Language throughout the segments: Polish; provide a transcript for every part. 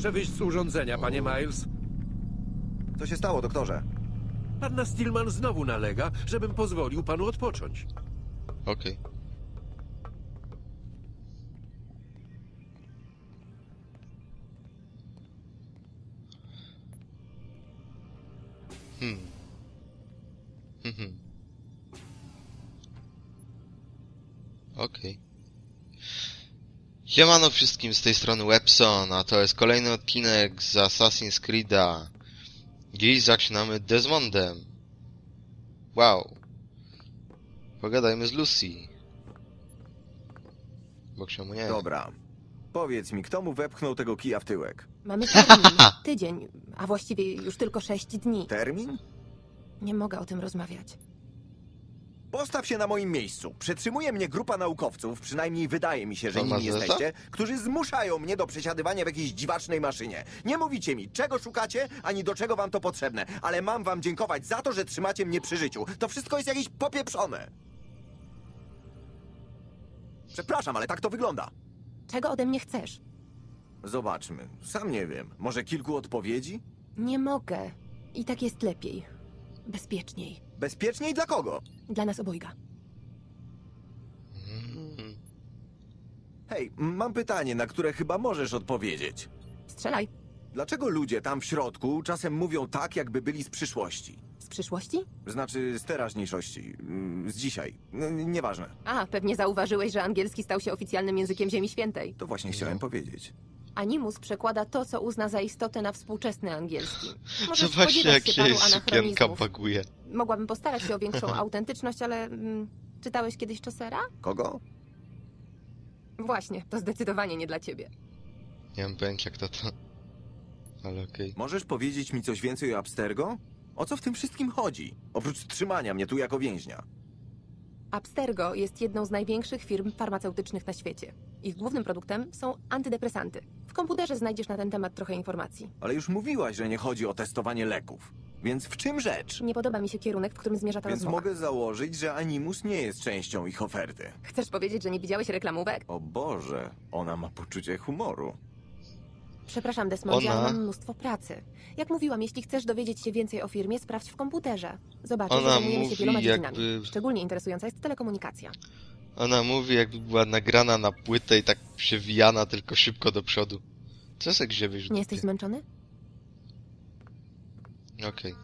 Proszę wyjść z urządzenia, panie Miles. Co się stało, doktorze? Panna Stillman znowu nalega, żebym pozwolił panu odpocząć. Okej. Hmm. Mhm. Okej. Siemano wszystkim z tej strony Webson, a to jest kolejny odcinek z Assassin's Creed'a. Dziś zaczynamy Desmondem. Wow. Pogadajmy z Lucy. Bo czemu nie? Dobra. Powiedz mi, kto mu wepchnął tego kija w tyłek? Mamy termin. Tydzień, a właściwie już tylko sześć dni. Termin? Nie mogę o tym rozmawiać. Postaw się na moim miejscu. Przetrzymuje mnie grupa naukowców, przynajmniej wydaje mi się, że nimi jesteście, którzy zmuszają mnie do przesiadywania w jakiejś dziwacznej maszynie. Nie mówicie mi, czego szukacie, ani do czego wam to potrzebne, ale mam wam dziękować za to, że trzymacie mnie przy życiu. To wszystko jest jakieś popieprzone. Przepraszam, ale tak to wygląda. Czego ode mnie chcesz? Zobaczmy. Sam nie wiem. Może kilku odpowiedzi? Nie mogę. I tak jest lepiej. Bezpieczniej. Bezpieczniej dla kogo? Dla nas obojga. Hej, mam pytanie, na które chyba możesz odpowiedzieć. Strzelaj. Dlaczego ludzie tam w środku czasem mówią tak, jakby byli z przyszłości? Z przyszłości? Znaczy z teraźniejszości, mm, z dzisiaj. No, n- nieważne. A, pewnie zauważyłeś, że angielski stał się oficjalnym językiem Ziemi Świętej. To właśnie chciałem powiedzieć. Animus przekłada to, co uzna za istotę na współczesny angielski. Właśnie spodziewać jak się sukienka anachronizmów. baguje. Mogłabym postarać się o większą autentyczność, ale... Mm, czytałeś kiedyś Chaucera? Kogo? Właśnie, to zdecydowanie nie dla ciebie. Nie mam pojęcia kto to. Ale okej. Możesz powiedzieć mi coś więcej o Abstergo? O co w tym wszystkim chodzi? Oprócz trzymania mnie tu jako więźnia. Abstergo jest jedną z największych firm farmaceutycznych na świecie. Ich głównym produktem są antydepresanty. W komputerze znajdziesz na ten temat trochę informacji. Ale już mówiłaś, że nie chodzi o testowanie leków. Więc w czym rzecz? Nie podoba mi się kierunek, w którym zmierza ta Więc rozmowa. mogę założyć, że Animus nie jest częścią ich oferty. Chcesz powiedzieć, że nie widziałeś reklamówek? O Boże, ona ma poczucie humoru. Przepraszam, Desmondzie, Ona- ale mam mnóstwo pracy. Jak mówiłam, jeśli chcesz dowiedzieć się więcej o firmie, sprawdź w komputerze. Zobaczysz, Ona że zajmujemy się mówi wieloma dziedzinami. jakby- Szczególnie interesująca jest telekomunikacja. Ona mówi jakby była nagrana na płytę i tak przewijana tylko szybko do przodu. Co se grzebiesz? Nie jesteś zmęczony? Okej.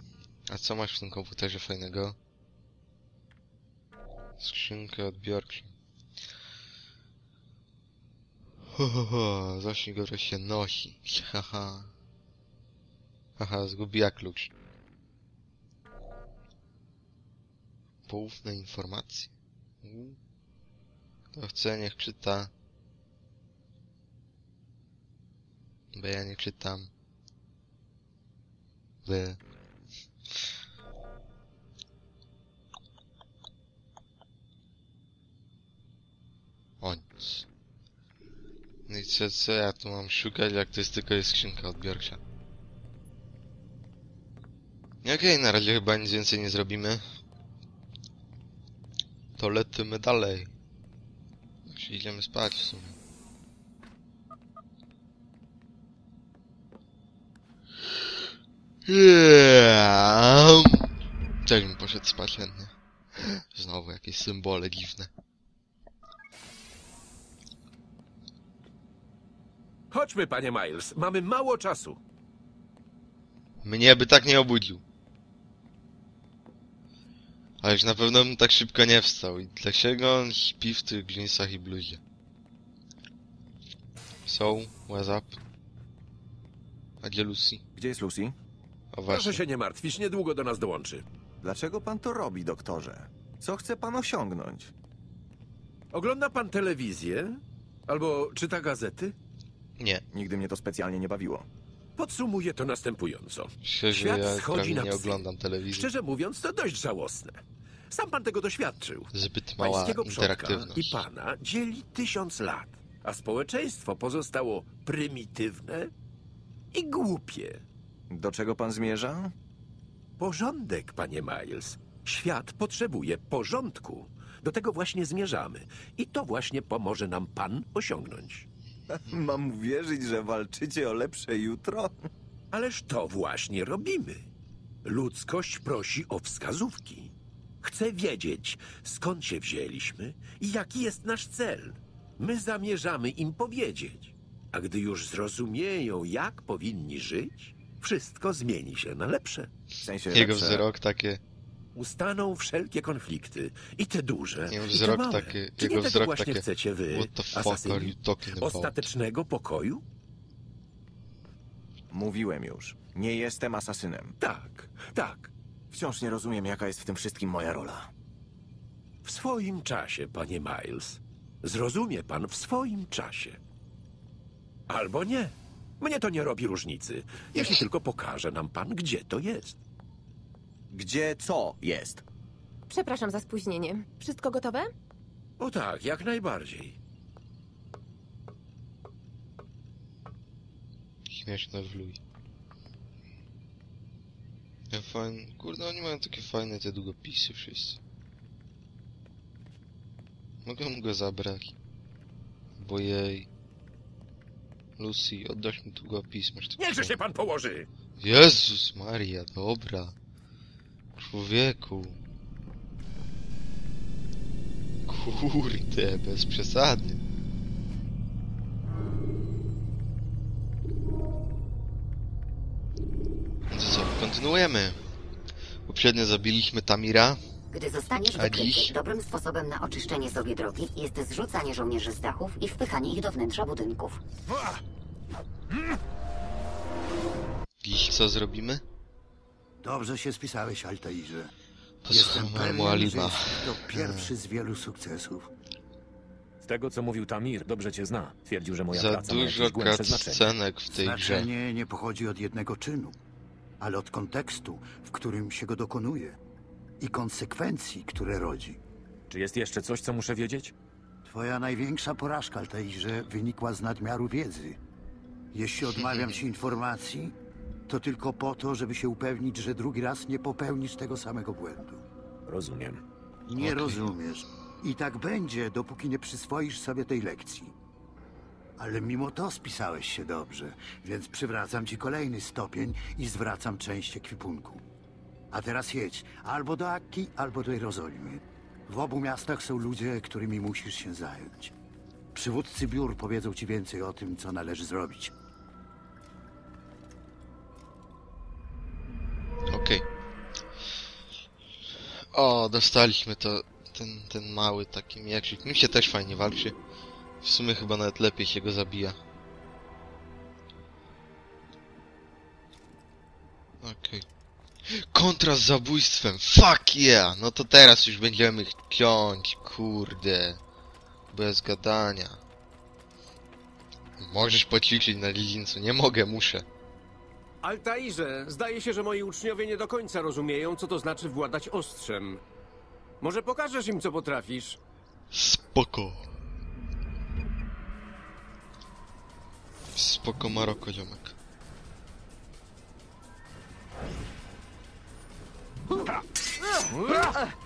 A co masz w tym komputerze fajnego? Skrzynkę odbiorczą. Ho, ho, ho, zacznij go, się nosi. Haha. Haha, zgubiła klucz. Poufne informacje. U. Kto chce, niech czyta. Bo ja nie czytam. By. O nic. No i co, co ja tu mam szukać, jak to jest tylko jest skrzynka odbiorcza? Okej, na razie chyba nic więcej nie zrobimy. To lecimy dalej. Idziemy spać w sumie. Yeah. Też bym poszedł spać chętnie. Znowu jakieś symbole dziwne. Chodźmy, panie Miles. Mamy mało czasu. Mnie by tak nie obudził. Ależ na pewno bym tak szybko nie wstał. I dlaczego on śpi w tych dżinsach i bluzie? So, what's up? A gdzie Lucy? Gdzie jest Lucy? O Proszę właśnie. się nie martwić, niedługo do nas dołączy. Dlaczego pan to robi, doktorze? Co chce pan osiągnąć? Ogląda pan telewizję? Albo czyta gazety? Nie. Nigdy mnie to specjalnie nie bawiło. Podsumuję to następująco. Szczerze, Świat ja schodzi prawie na nie psy. oglądam telewizji. Szczerze mówiąc, to dość żałosne. Sam pan tego doświadczył. Zbyt mała Pańskiego przodka interaktywność. i pana dzieli tysiąc lat, a społeczeństwo pozostało prymitywne i głupie. Do czego pan zmierza? Porządek, panie Miles. Świat potrzebuje porządku. Do tego właśnie zmierzamy. I to właśnie pomoże nam pan osiągnąć. Mam uwierzyć, że walczycie o lepsze jutro? Ależ to właśnie robimy. Ludzkość prosi o wskazówki. Chce wiedzieć, skąd się wzięliśmy i jaki jest nasz cel. My zamierzamy im powiedzieć. A gdy już zrozumieją, jak powinni żyć, wszystko zmieni się na lepsze. W sensie Jego lepsze. wzrok takie... Ustaną wszelkie konflikty. I te duże, Jego i te wzrok małe. taki- Czy jego nie tego wzrok właśnie takie, chcecie wy, What the fuck are asasyni? you talking about? Ostatecznego pokoju? Mówiłem już. Nie jestem asasynem. Tak, tak. Wciąż nie rozumiem, jaka jest w tym wszystkim moja rola. W swoim czasie, panie Miles. Zrozumie pan w swoim czasie. Albo nie. Mnie to nie robi różnicy, jeśli tylko pokaże nam pan, gdzie to jest. Gdzie co jest? Przepraszam za spóźnienie. Wszystko gotowe? O tak, jak najbardziej. Śmieszne wluj. Ja fajne... Kurde, oni mają takie fajne te długopisy wszyscy. Mogę mu go zabrać. Bo jej... Lucy, oddasz mi długopis, masz taki... Niechże się pan położy! Jezus Maria, dobra. Człowieku. Kurde, bez przesady. Kontynuujemy. Poprzednio zabiliśmy Tamira. Gdy zostaniesz wykryty, dziś? dobrym sposobem na oczyszczenie sobie drogi jest zrzucanie żołnierzy z dachów i wpychanie ich do wnętrza budynków. Dziś co zrobimy? Dobrze się spisałeś, Altairze. Że Mualima. jest to pierwszy z wielu sukcesów. Z tego, co mówił Tamir, dobrze cię zna. Twierdził, że moja Za praca ma dużo jakieś głębsze znaczenie. cutscenek w tej grze. Znaczenie nie pochodzi od jednego czynu, ale od kontekstu, w którym się go dokonuje i konsekwencji, które rodzi. Czy jest jeszcze coś, co muszę wiedzieć? Twoja największa porażka, Altairze, wynikła z nadmiaru wiedzy. Jeśli odmawiam ci informacji, to tylko po to, żeby się upewnić, że drugi raz nie popełnisz tego samego błędu. Rozumiem. Nie rozumiesz. I tak będzie, dopóki nie przyswoisz sobie tej lekcji. Ale mimo to spisałeś się dobrze, więc przywracam ci kolejny stopień i zwracam część ekwipunku. A teraz jedź albo do Akki, albo do Jerozolimy. W obu miastach są ludzie, którymi musisz się zająć. Przywódcy biur powiedzą ci więcej o tym, co należy zrobić. Okej. O, dostaliśmy to. Ten, ten mały taki mieczyk. Mi się też fajnie walczy. W sumie chyba nawet lepiej się go zabija. Okej. Kontra z zabójstwem. Fuck yeah! No to teraz już będziemy ciąć, kurde. Bez gadania. Możesz poćwiczyć na dziedzińcu. Nie mogę, muszę. Altairze, zdaje się, że moi uczniowie nie do końca rozumieją, co to znaczy władać ostrzem. Może pokażesz im, co potrafisz? Spoko. Spoko Maroko, ziomek.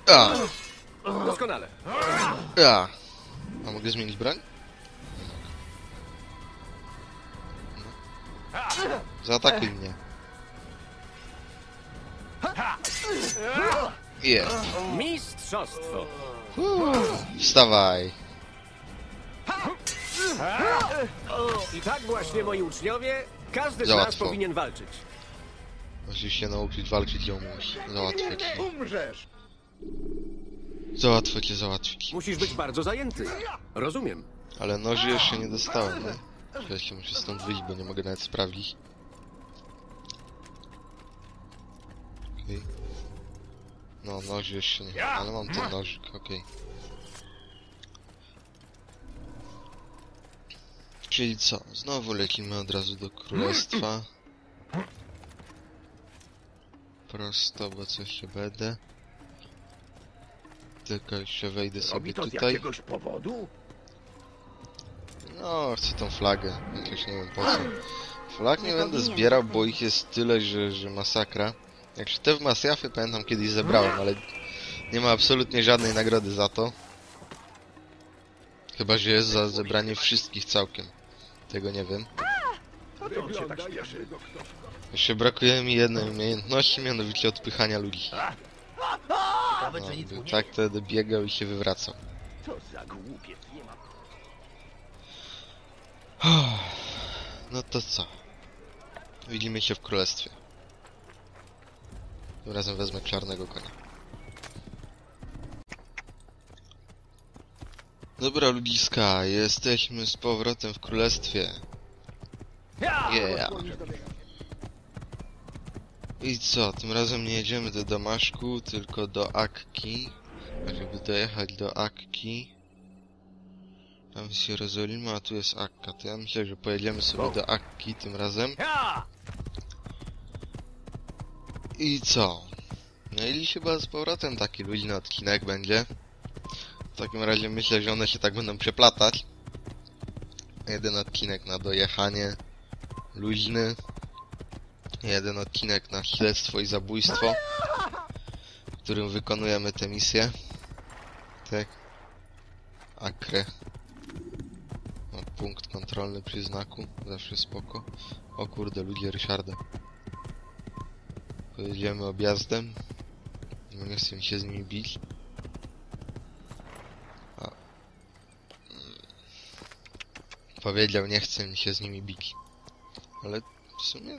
A, Doskonale. a. A mogę zmienić broń? No. Zaatakuj mnie. Jest. Mistrzostwo. Wstawaj. I tak właśnie, moi uczniowie, każdy z Za nas łatwo. powinien walczyć. Musisz się nauczyć walczyć ziomuś. Załatwię cię. Załatwię cię, załatwić. Musisz być bardzo zajęty. Rozumiem. Ale noży jeszcze nie dostałem, nie? Wreszcie muszę stąd wyjść, bo nie mogę nawet sprawdzić. Okej. No, noży jeszcze nie, ale mam ten nożyk, okej. Czyli co? Znowu lecimy od razu do królestwa. Prosto, bo coś się będę. Tylko jeszcze wejdę sobie Robi to z tutaj. jakiegoś powodu? No, chcę tą flagę. Jakieś nie wiem po co. Flag nie będę zbierał, bo ich jest tyle, że, że masakra. Jak się te w Masjafie pamiętam kiedyś zebrałem, ale nie ma absolutnie żadnej nagrody za to. Chyba, że jest za zebranie wszystkich całkiem. Tego nie wiem. Jeszcze brakuje mi jednej umiejętności, mianowicie odpychania ludzi. No, by tak wtedy biegał i się wywracał. No to co? Widzimy się w królestwie. Tym razem wezmę czarnego konia. Dobra ludziska, jesteśmy z powrotem w królestwie. Yeah. I co, tym razem nie jedziemy do Damaszku, tylko do Akki. Żeby dojechać do Akki... Tam jest Jerozolima, a tu jest Akka. To ja myślę, że pojedziemy sobie do Akki tym razem. I co? No i chyba z powrotem taki luźny odcinek będzie. Takim razie myślę, że one się tak będą przeplatać. Jeden odcinek na dojechanie. Luźny. Jeden odcinek na śledztwo i zabójstwo. W którym wykonujemy tę misję. Tak. Akre. No, punkt kontrolny przy znaku. Zawsze spoko. O kurde, ludzie Ryszarda. Pojedziemy objazdem. Nie chcę się z nimi bić. A. Mm. Powiedział, nie chcę mi się z nimi bić. Ale w sumie...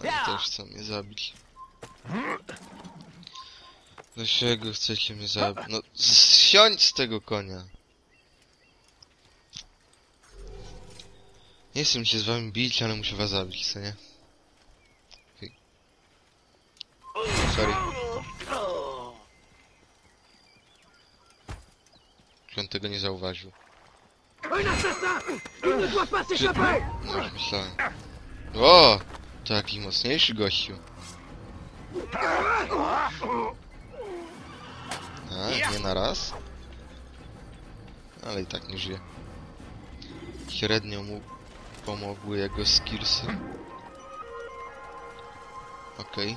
Oni też chcą mnie zabić. Dlaczego chcecie mnie zabić? No, zsiądź z tego konia! Nie chcę mi się z wami bić, ale muszę was zabić, co nie? Sorry. Czy on tego nie zauważył? Czy... No już myślałem. O! To jakiś mocniejszy gościu. A, nie na raz? Ale i tak nie żyje. Średnio mu pomogły jego skillsy. Okej.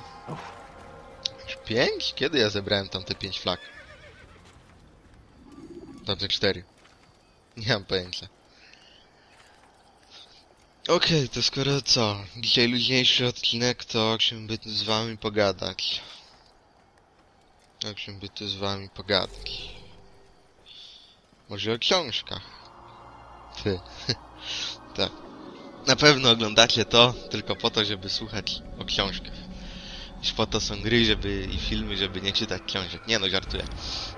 Już pięć? Kiedy ja zebrałem tam te pięć flag? Dobrze, cztery. Nie mam pojęcia. Okej, to skoro co? Dzisiaj luźniejszy odcinek, to by tu z wami pogadać? By tu z wami pogadać? Może o książkach? Ty. tak. Na pewno oglądacie to tylko po to, żeby słuchać o książkach. Już po to są gry, żeby i filmy, żeby nie czytać książek. Nie no, żartuję.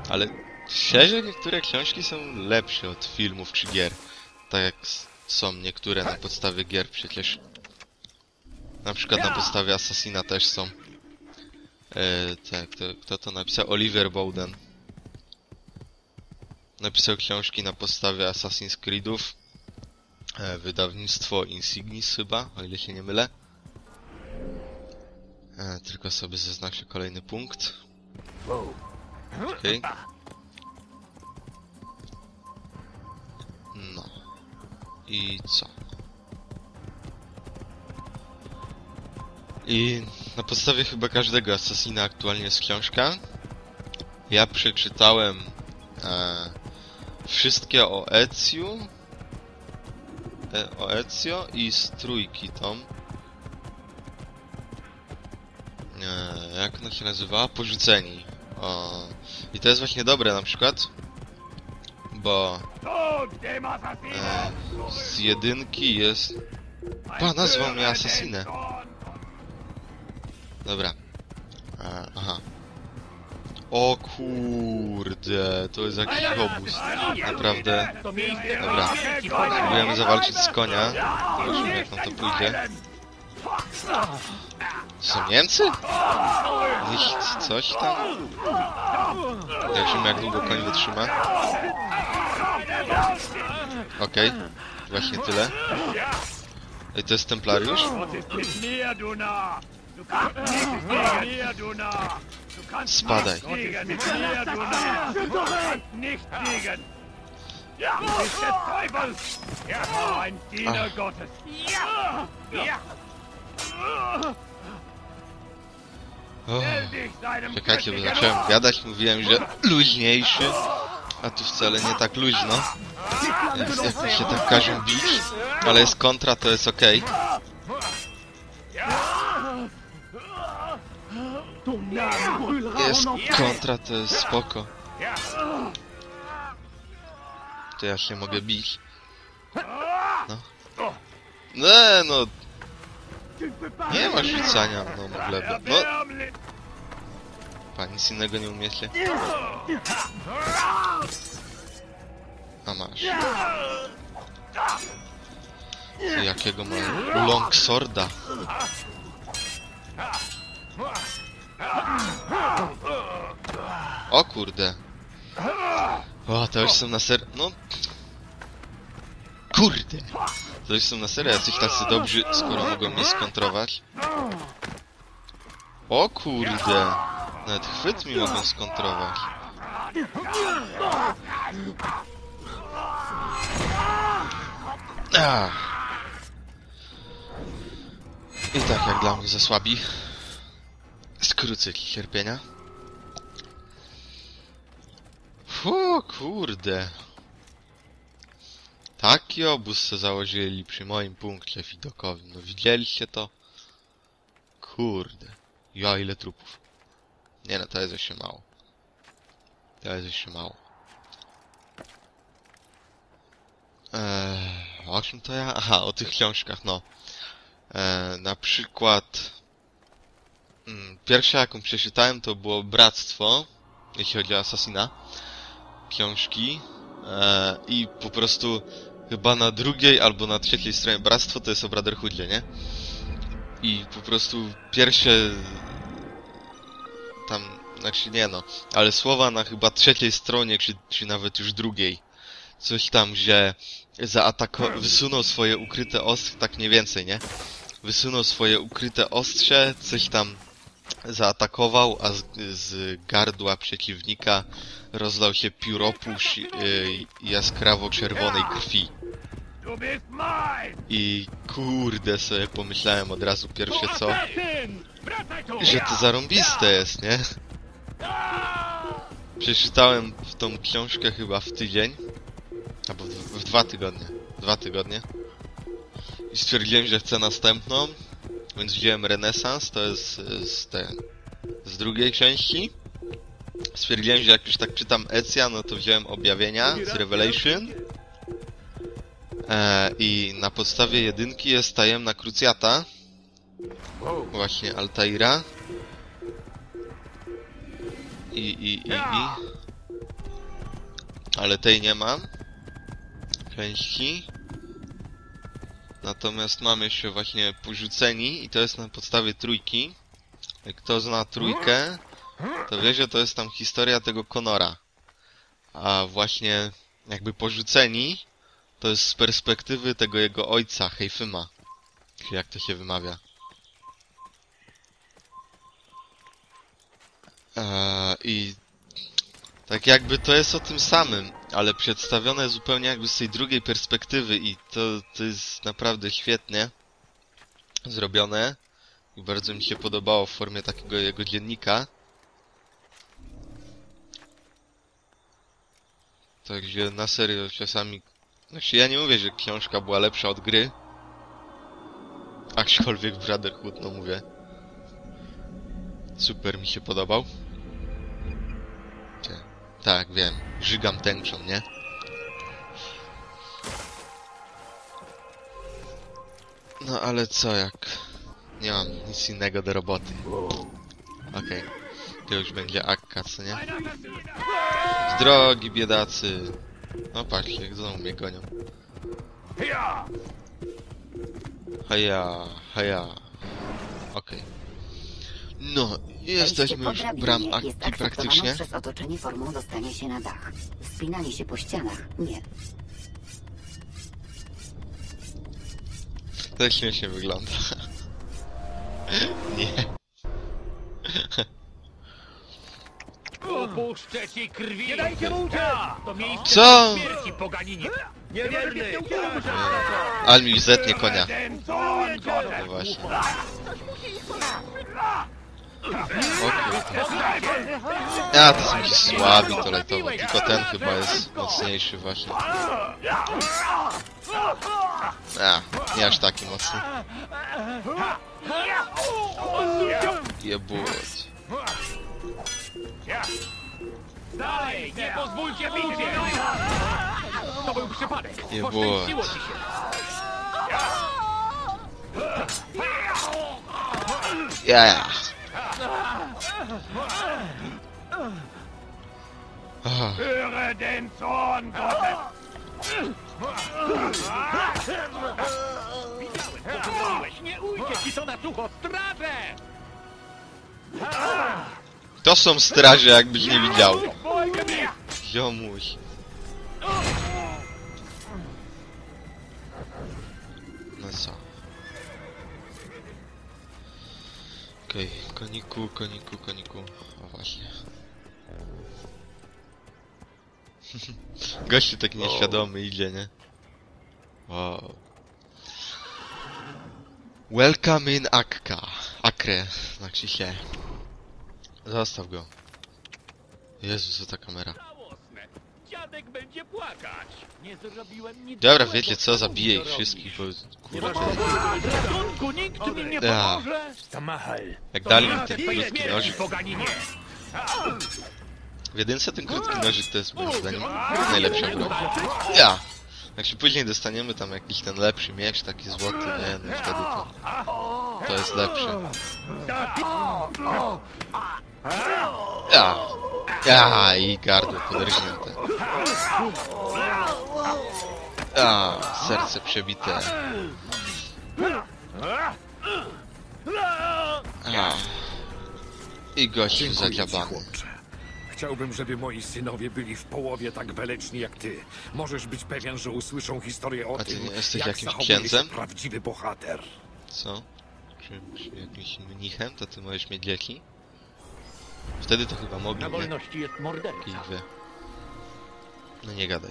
Ale szczerze, niektóre książki są lepsze od filmów czy gier. Tak jak są niektóre na podstawie gier przecież. Na przykład na podstawie Assassina też są. E, tak, to, kto to napisał? Oliver Bowden. Napisał książki na podstawie Assassin's Creedów. E, wydawnictwo Insignis chyba, o ile się nie mylę. E, tylko sobie zaznaczę kolejny punkt. Okej. No. I co? I na podstawie chyba każdego Assassina aktualnie jest książka. Ja przeczytałem e, wszystkie o Ezio, e, o Ezio i z trójki tom. E, jak ona się nazywała? Porzuceni. O, I to jest właśnie dobre na przykład, bo e, z jedynki jest... Pa, nazwał mnie Assassinę. Dobra. E, aha. O kurde, to jest jakiś obóz. Naprawdę. Dobra. Próbujemy zawalczyć z konia. Zobaczymy jak nam to pójdzie. Są Niemcy? Nicht coś tam? Zobaczymy jak długo koń wytrzyma. Okej. Właśnie tyle. Ej, to jest Templariusz? Spadaj. O, czekajcie, bo zacząłem gadać, mówiłem, że luźniejszy. A tu wcale nie tak luźno. Jak się tak każą bić. Ale jest kontra, to jest okej. Jest kontra, to jest spoko. To ja się mogę bić. No. Nie, no. Nie ma rzucania, no. No. Pan nic innego nie umiecie. A masz. Ty, jakiego ma longsworda? O kurde. O, to już są na ser... No... Kurde! To już są na serio jacyś tacy dobrzy, skoro mogą mnie skontrować. O kurde! Nawet chwyt mi mogą skontrować. Ach. I tak jak dla mnie za słabi. Skrócę cierpienia. Fu, kurde. Taki obóz se założyli przy moim punkcie widokowym. No widzieliście to? Kurde. Ja ile trupów. Nie no, to jest jeszcze mało. To jest jeszcze mało. O czym to ja? Aha, o tych książkach, no. Eee, na przykład... Mm, pierwsza jaką przeczytałem to było Bractwo, jeśli chodzi o Assassina. Książki. Eee, I po prostu chyba na drugiej albo na trzeciej stronie Bractwo to jest o Brotherhoodzie, nie? I po prostu pierwsze... Tam, znaczy nie no, ale słowa na chyba trzeciej stronie, czy, czy nawet już drugiej. Coś tam, że zaatakował, wysunął swoje ukryte ostrze, tak mniej więcej, nie? Wysunął swoje ukryte ostrze, coś tam zaatakował, a z, z gardła przeciwnika rozlał się pióropusz yy, jaskrawo-czerwonej krwi. I kurde sobie pomyślałem od razu pierwsze co, że to zarąbiste jest, nie? Przeczytałem w tą książkę chyba w tydzień, albo w, w dwa tygodnie, dwa tygodnie. I stwierdziłem, że chcę następną, więc wziąłem Renesans, to jest y, z, tej, z drugiej części. Stwierdziłem, że jak już tak czytam Ecja, no to wziąłem Objawienia z Revelation. E, I na podstawie jedynki jest tajemna krucjata. Właśnie Altaira. I, i, i, i. Ale tej nie mam. Części. Natomiast mamy jeszcze właśnie porzuceni i to jest na podstawie trójki. Kto zna trójkę, to wie, że to jest tam historia tego Konora. A właśnie jakby porzuceni to jest z perspektywy tego jego ojca, Heifyma. Czy jak to się wymawia. Eee, I tak jakby to jest o tym samym, ale przedstawione zupełnie jakby z tej drugiej perspektywy i to, to jest naprawdę świetnie zrobione i bardzo mi się podobało w formie takiego jego dziennika. Także na serio czasami... Znaczy ja nie mówię, że książka była lepsza od gry. Aczkolwiek Brotherhood, no mówię. Super mi się podobał. Tak, wiem. Żygam tęczą, nie? No ale co jak... Nie mam nic innego do roboty. Okej. To już będzie akka, co nie? Z drogi, biedacy! No patrzcie, jak znowu mnie gonią. Haja, haja. Okej. No, jesteśmy już u bram akceptowaną praktycznie. przez otoczenie formą dostanie się na dach. Wspinanie się po ścianach nie. To śmiesznie wygląda. Nie. Upuszczę ci krwi! Nie dajcie mu uciec! To miejsce Co? śmierci, poganinie! Niewierny! Ale mi zetnie konia. No właśnie. A, to są ci słabi to lajtowo. Tylko ten chyba jest mocniejszy właśnie. A, nie aż taki mocny. Jebut. Dalej, nie pozwólcie się! To był przypadek. Nie Poszczęściło Höre den Zorn Gottes! Nie ujdzie ci na sucho, straże! To są straże, jakbyś nie widział. Jomuś. No co? Okej, koniku, koniku, koniku. O właśnie. Gościu tak nieświadomy idzie, nie? Wow. Welcome in Akka. Akre, znaczy się. Zostaw go. Jezu, co ta kamera. Dziadek będzie płakać. Nie zrobiłem nic Dobra, wiecie co, zabiję ich wszystkich, bo kurde, Ratunku, nikt mi nie Ja. pomoże. Jak dali mi ten krótki nożyk, poganinie. w jedynce ten krótki nożyk to jest moim zdaniem najlepsza broń. Ja! Jak się później dostaniemy tam jakiś ten lepszy miecz, taki złoty, nie, no wtedy to, to jest lepsze. Ja! Ja! I gardło podrżnięte. A, serce przebite. A. I ci, zadziabany. chłopcze. Chciałbym, żeby moi synowie byli w połowie tak weleczni jak ty. Możesz być pewien, że usłyszą historię o A ty tym, jesteś jak jakimś księdzem? się prawdziwy bohater. Co? Czy, czy jakimś mnichem, to ty możesz mieć dzieci? Wtedy to chyba mogli, Na nie? wolności jest morderca. No nie gadaj.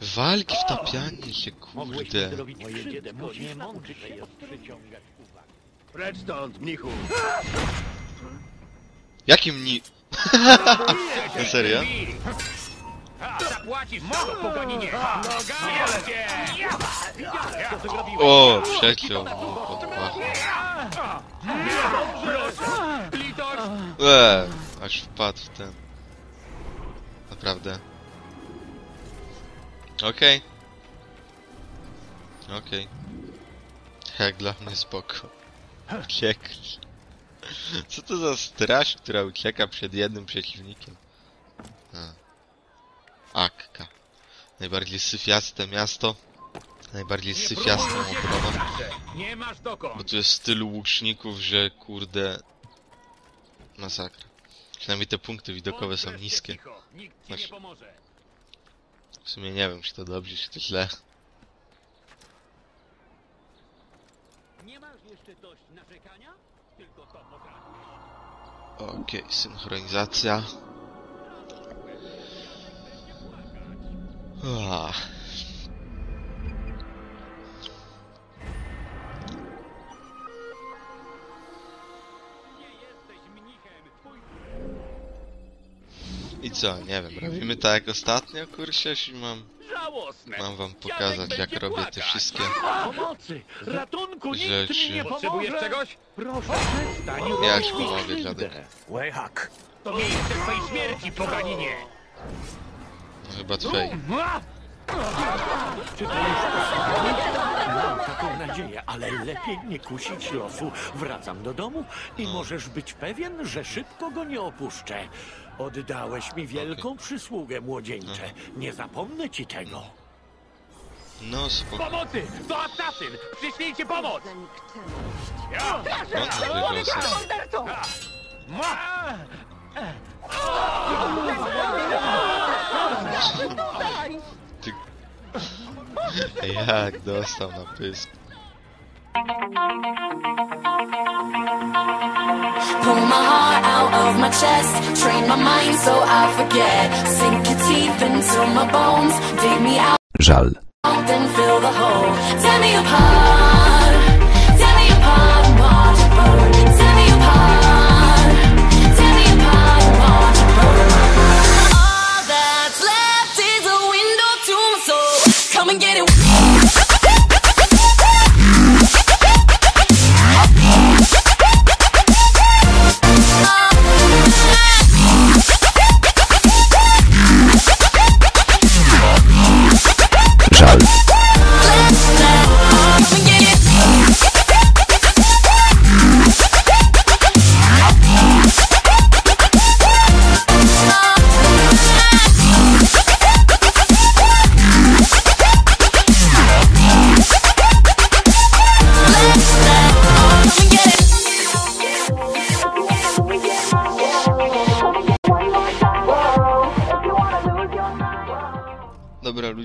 Walki, wtapianie się, Mogłeś mi kurde. zrobić Moje dziecko nie mądrze jest przyciągać uwagę. Precz stąd, mnichu. Jakim ni... Na serio? Zapłacisz poganinie! Noga zrobiłeś. O, przeciął mu pod pachą. Litość! Eee, aż wpadł w ten. Naprawdę. Okej. Okej. Jak dla mnie spoko. Uciekli. Co to za straż, która ucieka przed jednym przeciwnikiem? A. Akka. Najbardziej syfiaste miasto. Najbardziej syfiastą obroną. Bo tu jest stylu łuczników, że kurde... Masakra. Przynajmniej te punkty widokowe są niskie. pomoże. W sumie nie wiem, czy to dobrze, czy to źle. Nie masz jeszcze dość narzekania? Tylko to potrafisz. Okej, synchronizacja. Ah. Co, nie wiem, robimy tak jak ostatnio, kurczę, czy mam, żałosne. mam wam pokazać, jak robię te wszystkie Pomocy! Ratunku! Nikt rzeczy. mi nie pomoże! Potrzebujesz czegoś? Proszę, przestań Ja ci pomogę, dziadek. Łejhak. To miejsce twojej śmierci, poganinie! No chyba twej. Czy to już ostatnie? Mam taką nadzieję, ale lepiej nie kusić losu. Wracam do domu i możesz być pewien, że szybko go nie opuszczę. Oddałeś mi wielką przysługę, młodzieńcze. Nie zapomnę ci tego. No spoko. Pomocy! To asasyn! Przyślijcie pomoc! No, to wygłosy. Ty... Jak dostał na pysk. Pull my heart out of my chest, train my mind so I forget. Sink your teeth into my bones, dig me out, Żal. then fill the hole. Tear me apart, tear me apart.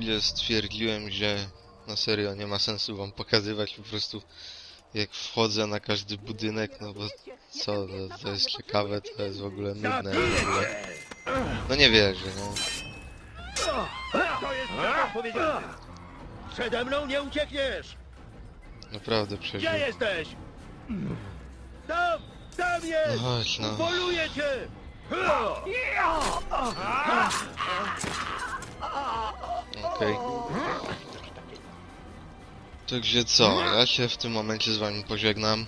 Ludzie, stwierdziłem, że na serio nie ma sensu wam pokazywać po prostu jak wchodzę na każdy budynek, no bo co, to, to jest ciekawe, to jest w ogóle nudne. W ogóle. No nie wierzę, no. To jest. Przede mną nie uciekniesz! Naprawdę Gdzie przeżyłem. jesteś? Tam! Tam jest! No chodź no. Poluję cię! Okej. Także co, ja się w tym momencie z wami pożegnam.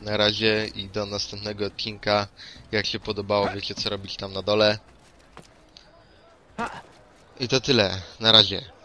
Na razie i do następnego odcinka. Jak się podobało, wiecie co robić tam na dole. I to tyle. Na razie.